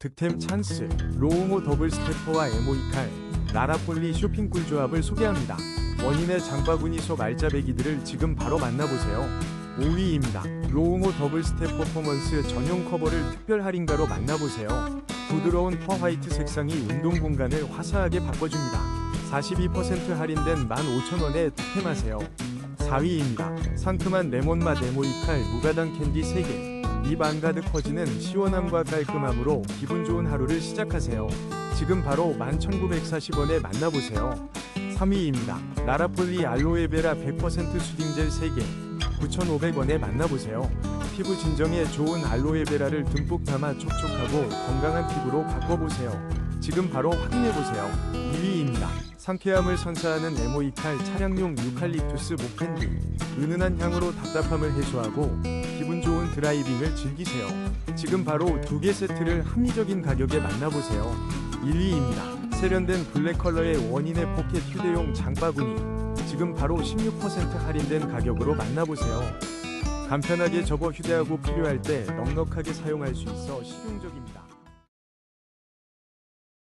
득템 찬스, 로우모 더블 스태퍼와 에모이칼, 라라폴리 쇼핑 꿀 조합을 소개합니다. 원인의 장바구니 속 알짜배기들을 지금 바로 만나보세요. 5위입니다. 로우모 더블 스텝 퍼포먼스 전용 커버를 특별 할인가로 만나보세요. 부드러운 퍼 화이트 색상이 운동 공간을 화사하게 바꿔줍니다. 42% 할인된 15,000원에 득템하세요. 4위입니다. 상큼한 레몬맛 에모이칼 무가당 캔디 3개. 입안 가득 퍼지는 시원함과 깔끔함으로 기분 좋은 하루를 시작하세요. 지금 바로 11,940원에 만나보세요. 3위입니다. 라라폴리 알로에베라 100% 수딩젤 3개. 9,500원에 만나보세요. 피부 진정에 좋은 알로에베라를 듬뿍 담아 촉촉하고 건강한 피부로 바꿔보세요. 지금 바로 확인해보세요. 2위입니다. 상쾌함을 선사하는 에모이칼 차량용 유칼립투스 목캔디. 은은한 향으로 답답함을 해소하고 드라이빙을 즐기세요. 지금 바로 두 개 세트를 합리적인 가격에 만나보세요. 1위입니다. 세련된 블랙 컬러의 원인의 포켓 휴대용 장바구니. 지금 바로 16% 할인된 가격으로 만나보세요. 간편하게 접어 휴대하고 필요할 때 넉넉하게 사용할 수 있어 실용적입니다.